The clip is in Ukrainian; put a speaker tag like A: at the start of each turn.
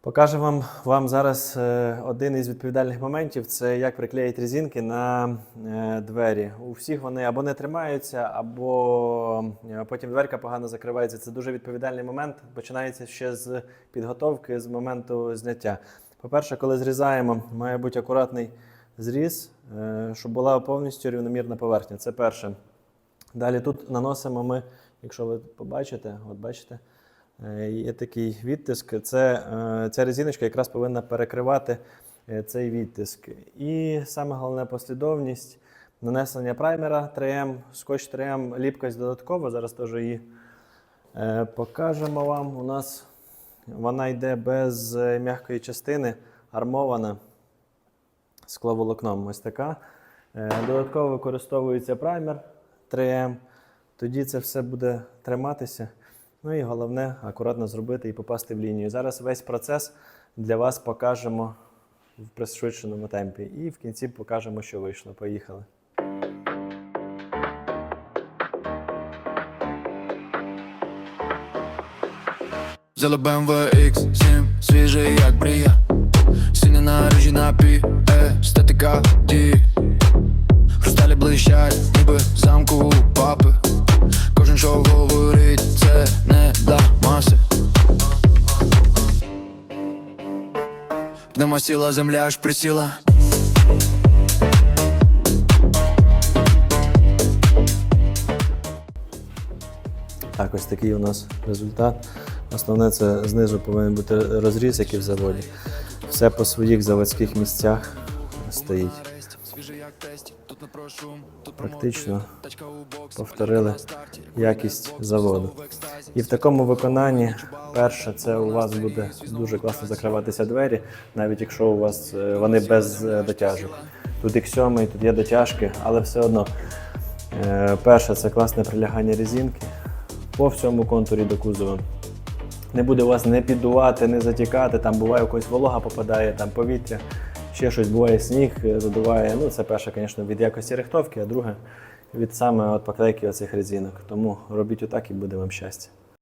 A: Покажу вам, вам зараз е, один із відповідальних моментів це як приклеїти резинки на е, двері. У всіх вони або не тримаються, або е, потім дверка погано закривається. Це дуже відповідальний момент. Починається ще з підготовки, з моменту зняття. По-перше, коли зрізаємо, має бути акуратний зріз, щоб була повністю рівномірна поверхня. Це перше. Далі тут наносимо ми, якщо ви побачите, от бачите, є такий відтиск. Це, е, ця резиночка якраз повинна перекривати е, цей відтиск. І саме головне послідовність нанесення праймера 3М, скотч 3М, ліпкость додаткова. Зараз теж її е, покажемо вам. У нас вона йде без е, м'якої частини, армована скловолокном. Ось така. Е, Додатково використовується праймер 3М. Тоді це все буде триматися. Ну і головне, акуратно зробити і попасти в лінію. Зараз весь процес для вас покажемо в пришвидшеному темпі. І в кінці покажемо, що вийшло. Поїхали.
B: Взяли BMW X7, свіжий як брія Синя на рижі напій, е, статика Пнема сіла, земля аж присіла
A: Так, ось такий у нас результат. Основне це знизу повинен бути розріз, як і в заводі. Все по своїх заводських місцях стоїть. Практично повторили якість заводу. І в такому виконанні, перше, це у вас буде дуже класно закриватися двері, навіть якщо у вас е, вони без е, дотяжок. Тут X7, тут є дотяжки, але все одно. е, Перше, це класне прилягання резинки по всьому контурі до кузова. Не буде у вас не піддувати, не затікати, там буває якось волога попадає, там повітря, ще щось буває сніг, задуває. Ну, це перше, звісно, від якості рихтовки, а друге від саме от поклейки оцих резинок. Тому робіть отак і буде вам щастя.